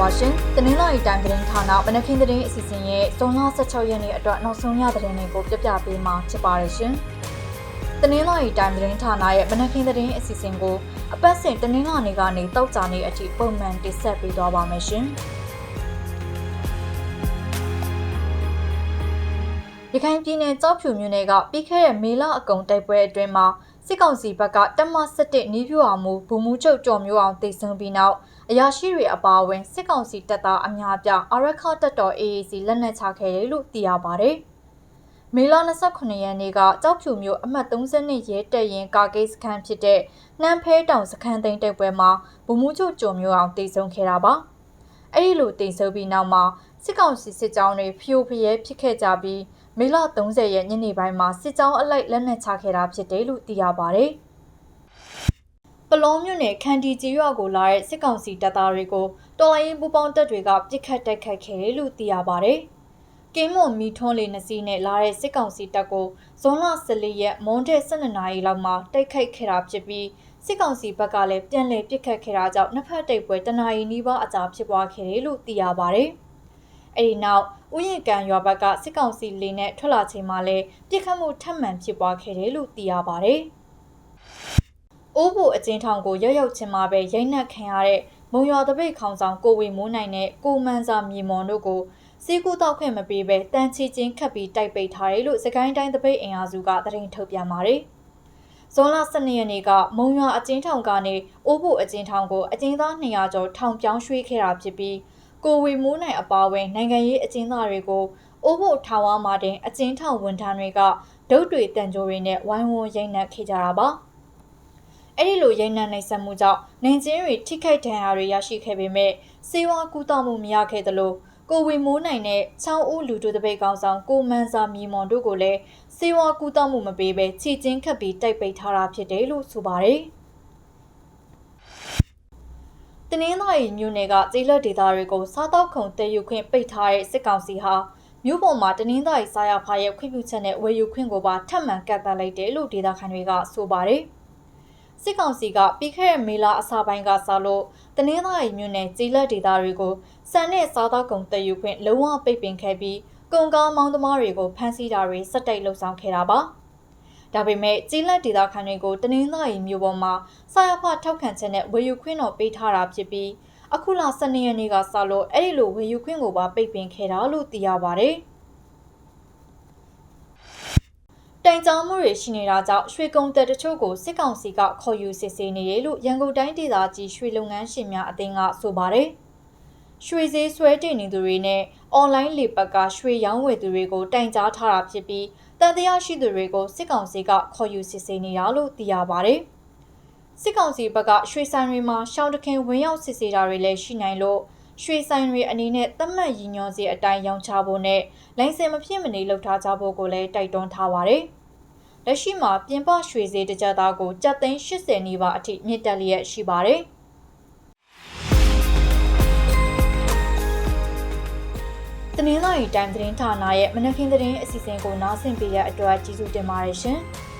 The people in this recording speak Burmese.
ပါရှင်။တနင်္လာရီတိုင်းသတင်းဌာနဗနခင်သတင်းအစီအစဉ်ရဲ့ဇွန်လ16ရက်နေ့အတွက်နောက်ဆုံးရသတင်းတွေကိုပြပြပေးမှာဖြစ်ပါတယ်ရှင်။တနင်္လာရီတိုင်းသတင်းဌာနရဲ့ဗနခင်သတင်းအစီအစဉ်ကိုအပတ်စဉ်တနင်္လာနေ့ကနေတောက်ကြနေ့အထိပုံမှန်တင်ဆက်ပေးသွားပါမယ်ရှင်။ရခိုင်ပြည်နယ်ကြောက်ဖြူမြို့နယ်ကပြီးခဲ့တဲ့မေလအကုံတိုက်ပွဲအတွင်းမှာ စစ်ကောင်စီဘက်ကတက်မ17နီးပြူအောင်မူဘူမူချုပ်ကြော်မျိုးအောင်တိတ်ဆုံပြီးနောက်အရာရှိတွေအပါအဝင်စစ်ကောင်စီတပ်သားအများပြအာရခတပ်တော် AAC လက်နက်ချခဲ့တယ်လို့သိရပါတယ်။မေလ29ရက်နေ့ကကြောက်ဖြူမြို့အမှတ်32ရဲတပ်ရင်ကာကိတ်စခန်းဖြစ်တဲ့နှမ်းဖဲတောင်စခန်းသိမ်းတိုက်ပွဲမှာဘူမူချုပ်ကြော်မျိုးအောင်တိတ်ဆုံခဲ့တာပါ။အဲ့ဒီလိုတိတ်ဆုံပြီးနောက်မှာစစ်ကောင်စီစစ်ကြောင်းတွေဖျို့ဖျဲဖြစ်ခဲ့ကြပြီး မေလ30ရက်ညနေပိုင်းမှာစစ်ကြောင်းအလိုက်လက်နက်ချခဲ့တာဖြစ်တယ်လို့သိရပါတယ်။ပလောမြို့နယ်ခန္တီကြီးရွာကိုလာတဲ့စစ်ကောင်စီတပ်သားတွေကိုတော်လိုင်းပူပေါင်းတပ်တွေကပြစ်ခတ်တိုက်ခတ်ခဲ့တယ်လို့သိရပါတယ်။ကင်းမွန်မီထွန်းလေးနှစ်စီးနဲ့လာတဲ့စစ်ကောင်စီတပ်ကိုဇွန်လ14ရက်မွန်တဲ့12နာရီလောက်မှာတိုက်ခိုက်ခဲ့တာဖြစ်ပြီးစစ်ကောင်စီဘက်ကလည်းပြန်လည်ပစ်ခတ်ခဲ့တာကြောင့်နှစ်ဖက်တိုက်ပွဲတနအီနီးပါးအကြာဖြစ်ပွားခဲ့တယ်လို့သိရပါတယ်။အဲဒီနောက် ဥယျာဉ်ကန်ရွာဘက်ကစစ်ကောင်စီလေနဲ့ထွက်လာချိန်မှာလဲပြစ်ခတ်မှုထပ်မံဖြစ်ပွားခဲ့တယ်လို့သိရပါတယ်။အိုးဘူအကျဉ်းထောင်ကိုရောက်ရောက်ချင်းမှာပဲရိုက်နှက်ခံရတဲ့မုံရွာတပိတ်ခေါင်ဆောင်ကိုဝေမိုးနိုင်နဲ့ကိုမန်းစာမြေမွန်တို့ကိုစီကူတောက်ခွင့်မပေးဘဲတန်ချီချင်းခတ်ပြီးတိုက်ပိတ်ထားတယ်လို့စကိုင်းတိုင်းတပိတ်အင်အားစုကသတင်းထုတ်ပြန်ပါတယ်။ဇွန်လ12ရက်နေ့ကမုံရွာအကျဉ်းထောင်ကနေအိုးဖို့အကျဉ်းထောင်ကိုအကျဉ်းသား200ကျော်ထောင်ပြောင်းရွှေ့ခဲ့တာဖြစ်ပြီး ကိုဝေမိုးနိုင်အပါအဝင်နိုင်ငံရေးအကျဉ်းသားတွေကိုအိုးဖို့ထောင်ဝါမှာတင်အကျဉ်းထောင်ဝန်ထမ်းတွေကဒုတ်တွေတန်ကြိုတွေနဲ့ဝိုင်းဝန်းရိမ့်နှက်ခဲ့ကြတာပါအဲ့ဒီလိုရိမ့်နှက်နိုင်ဆက်မှုကြောင့်နိုင်ကျင်းတွေထိခိုက်ဒဏ်ရာတွေရရှိခဲ့ပေမဲ့စေဝါကူတောက်မှုမရခဲ့သလိုကိုဝေမိုးနိုင်နဲ့ချောင်းဦးလူတို့တပိတ်ကောင်ဆောင်ကိုမန်းစာမြေမွန်တို့ကိုလည်းစေဝါကူတောက်မှုမပေးဘဲခြေချင်းခတ်ပြီးတိုက်ပိတ်ထားတာဖြစ်တယ်လို့ဆိုပါတယ်။တ နင်္သာရီမြို့နယ်ကကျေးလက်ဒေသတွေကိုစားတောက်ခုံတည်ယူခွင့်ပိတ်ထားတဲ့စစ်ကောင်စီဟာမြို့ပေါ်မှာတနင်္သာရီစားရဖားရဲ့ခွင့်ပြုချက်နဲ့ဝယ်ယူခွင့်ကိုပါထပ်မံကန့်သတ်လိုက်တယ်လို့ဒေသခံတွေကဆိုပါတယ်။စစ်ကောင်စီကပြီးခဲ့တဲ့မေလအစပိုင်းကစလို့တနင်္သာရီမြို့နယ်ကျေးလက်ဒေသတွေကိုစံနဲ့စားတောက်ခုံတည်ယူခွင့်လုံးဝပိတ်ပင်ခဲ့ပြီးကုန်ကားမောင်းသမားတွေကိုဖမ်းဆီးတာတွေစက်တိုက်လှုပ်ဆောင်ခဲ့တာပါ။ ဒါပေမဲ့ကြီးလက်ဒေသခံတွေကိုတနင်္သာရီမြို့ပေါ်မှာစာရဖထောက်ခံချက်နဲ့ဝယ်ယူခွင့်တော်ပေးထားတာဖြစ်ပြီးအခုလ12ရက်နေ့ကစလို့အဲ့ဒီလိုဝယ်ယူခွင့်ကိုပါပိတ်ပင်ခဲ့တာလို့သိရပါတယ်။တိုင်ကြားမှုတွေရှိနေတာကြောင့်ရွှေကုံတက်တချို့ကိုစစ်ကောင်စီကခေါ်ယူစစ်ဆေးနေတယ်လို့ရန်ကုန်တိုင်းဒေသကြီးရွှေလုပ်ငန်းရှင်များအသင်းကဆိုပါတယ်။ ရွှေဈေးဆွဲတင်နေသူတွေနဲ့အွန်လိုင်းလေပတ်ကရွှေရောင်းဝယ်သူတွေကိုတိုင်ကြားထားတာဖြစ်ပြီးတန်တရားရှိသူတွေကိုစစ်ကောင်စီကခေါ်ယူစစ်ဆေးနေတာလို့သိရပါတယ်။စစ်ကောင်စီဘက်ကရွှေဆိုင်တွေမှာရှောင်းတခင်ဝင်ရောက်စစ်ဆေးတာတွေလည်းရှိနိုင်လို့ရွှေဆိုင်တွေအနေနဲ့သတ်မှတ်ရည်ညွှန်းစီအတိုင်းရောင်းချဖို့နဲ့လိုင်စင်မဖြစ်မနေလုပ်ထားကြဖို့ကိုလည်းတိုက်တွန်းထားပါတယ်။လက်ရှိမှာပြင်ပရွှေဈေးတကြသားကိုကျပ်သိန်း80နီးပါးအထိမြင့်တက်လျက်ရှိပါတယ်။ နင်္လာရီတိုင်းသတင်းဌာနရဲ့မနက်ခင်းသတင်းအစီအစဉ်ကိုနားဆင်ပေးတဲ့အတွက်ကျေးဇူးတင်ပါတယ်ရှင်။